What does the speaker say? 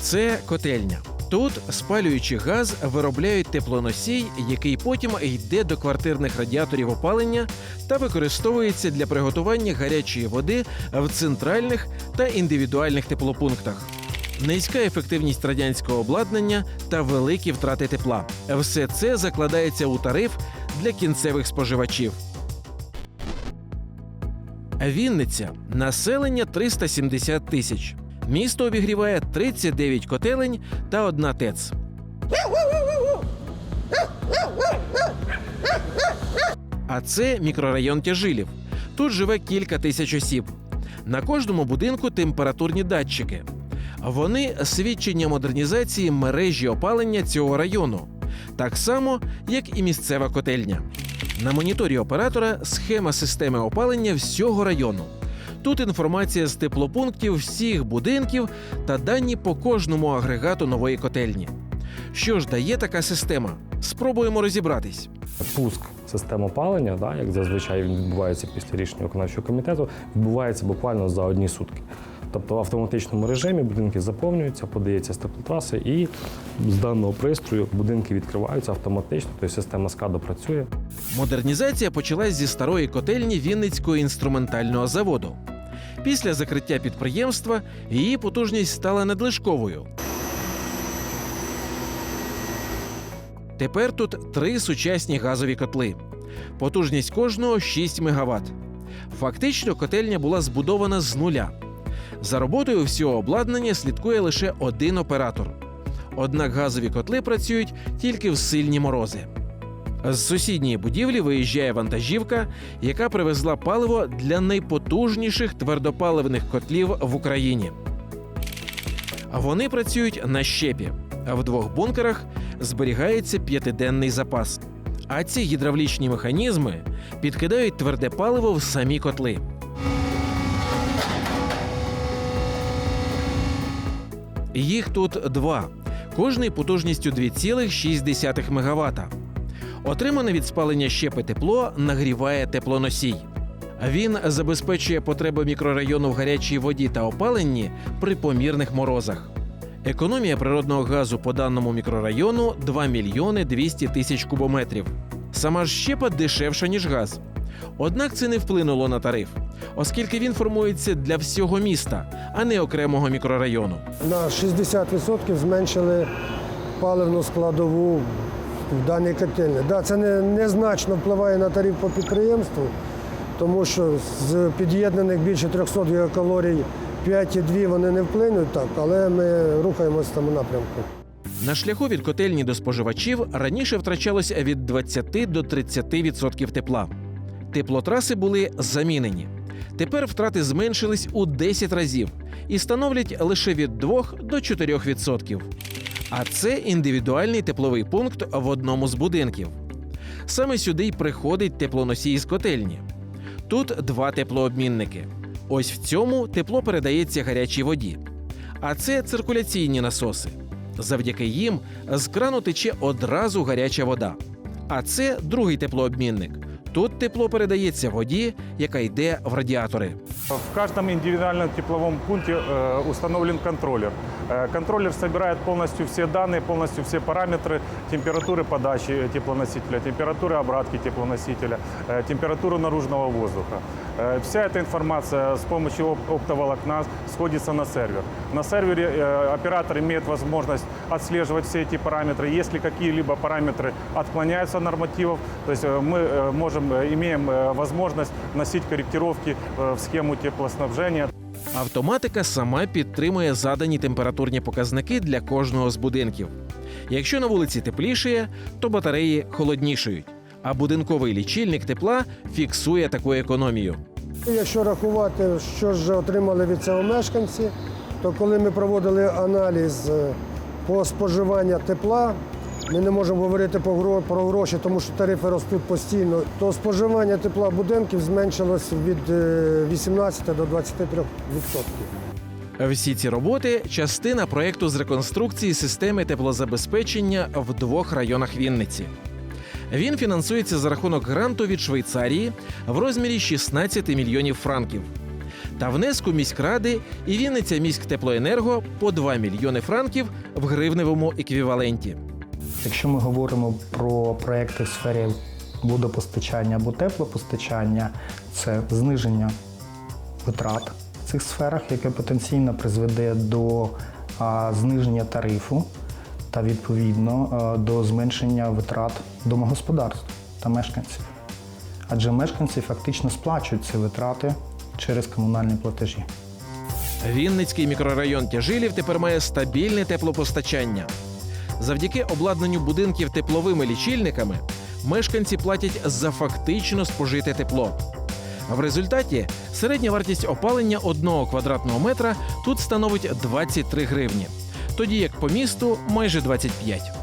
Це котельня. Тут, спалюючи газ, виробляють теплоносій, який потім йде до квартирних радіаторів опалення та використовується для приготування гарячої води в центральних та індивідуальних теплопунктах. Низька ефективність радянського обладнання та великі втрати тепла. Все це закладається у тариф для кінцевих споживачів. Вінниця населення 370 тисяч. Місто обігріває 39 котелень та одна ТЕЦ. А це мікрорайон Тяжилів. Тут живе кілька тисяч осіб. На кожному будинку температурні датчики. Вони свідчення модернізації мережі опалення цього району, так само, як і місцева котельня. На моніторі оператора схема системи опалення всього району. Тут інформація з теплопунктів всіх будинків та дані по кожному агрегату нової котельні. Що ж дає така система? Спробуємо розібратись. Пуск систем опалення, да, як зазвичай він відбувається після рішення виконавчого комітету, відбувається буквально за одні сутки. Тобто в автоматичному режимі будинки заповнюються, подається з теплотраси, і з даного пристрою будинки відкриваються автоматично, тобто система скаду працює. Модернізація почалась зі старої котельні Вінницького інструментального заводу. Після закриття підприємства її потужність стала надлишковою. Тепер тут три сучасні газові котли. Потужність кожного 6 МВт. Фактично, котельня була збудована з нуля. За роботою всього обладнання слідкує лише один оператор. Однак газові котли працюють тільки в сильні морози. З сусідньої будівлі виїжджає вантажівка, яка привезла паливо для найпотужніших твердопаливних котлів в Україні. Вони працюють на щепі. А в двох бункерах зберігається п'ятиденний запас. А ці гідравлічні механізми підкидають тверде паливо в самі котли. Їх тут два, кожний потужністю 2,6 МВт. Отримане від спалення щепи тепло нагріває теплоносій. Він забезпечує потреби мікрорайону в гарячій воді та опаленні при помірних морозах. Економія природного газу по даному мікрорайону 2 мільйони 200 тисяч кубометрів. Сама ж щепа дешевша, ніж газ. Однак це не вплинуло на тариф, оскільки він формується для всього міста, а не окремого мікрорайону. На 60% зменшили паливну складову в даній котельні. Да, це не, незначно впливає на тариф по підприємству, тому що з під'єднаних більше 300 гігакалорій 5,2 вони не вплинуть так, але ми рухаємося в тому напрямку. На шляху від котельні до споживачів раніше втрачалося від 20 до 30% тепла. Теплотраси були замінені. Тепер втрати зменшились у 10 разів і становлять лише від 2 до 4%. А це індивідуальний тепловий пункт в одному з будинків. Саме сюди й приходить теплоносій з котельні. Тут два теплообмінники. Ось в цьому тепло передається гарячій воді. А це циркуляційні насоси. Завдяки їм з крану тече одразу гаряча вода. А це другий теплообмінник. Тут тепло передається воді, яка йде в радіатори. В каждом индивидуальном тепловом пункте э, установлен контроллер. Э, контроллер собирает полностью все данные, полностью все параметры температуры подачи теплоносителя, температуры обратки теплоносителя, э, температуру наружного воздуха. Э, вся эта информация с помощью оп- оптоволокна сходится на сервер. На сервере э, оператор имеет возможность отслеживать все эти параметры. Если какие-либо параметры отклоняются от нормативов, то есть э, мы э, можем, э, имеем э, возможность вносить корректировки э, в схему теплоснабжения. Автоматика сама підтримує задані температурні показники для кожного з будинків. Якщо на вулиці теплішає, то батареї холоднішають, а будинковий лічильник тепла фіксує таку економію. Якщо рахувати, що ж отримали від цього мешканці, то коли ми проводили аналіз е, по споживанню тепла, ми не можемо говорити про гроші, тому що тарифи ростуть постійно, то споживання тепла будинків зменшилось від е, 18 до 23 відсотків. Всі ці роботи частина проекту з реконструкції системи теплозабезпечення в двох районах Вінниці. Він фінансується за рахунок гранту від Швейцарії в розмірі 16 мільйонів франків. та внеску міськради і Вінниця міськтеплоенерго по 2 мільйони франків в гривневому еквіваленті. Якщо ми говоримо про проекти в сфері водопостачання або теплопостачання, це зниження витрат в цих сферах, яке потенційно призведе до зниження тарифу та відповідно до зменшення витрат домогосподарств та мешканців. Адже мешканці фактично сплачують ці витрати через комунальні платежі. Вінницький мікрорайон Тяжилів тепер має стабільне теплопостачання. Завдяки обладнанню будинків тепловими лічильниками мешканці платять за фактично спожите тепло. В результаті середня вартість опалення одного квадратного метра тут становить 23 гривні, тоді як по місту майже 25.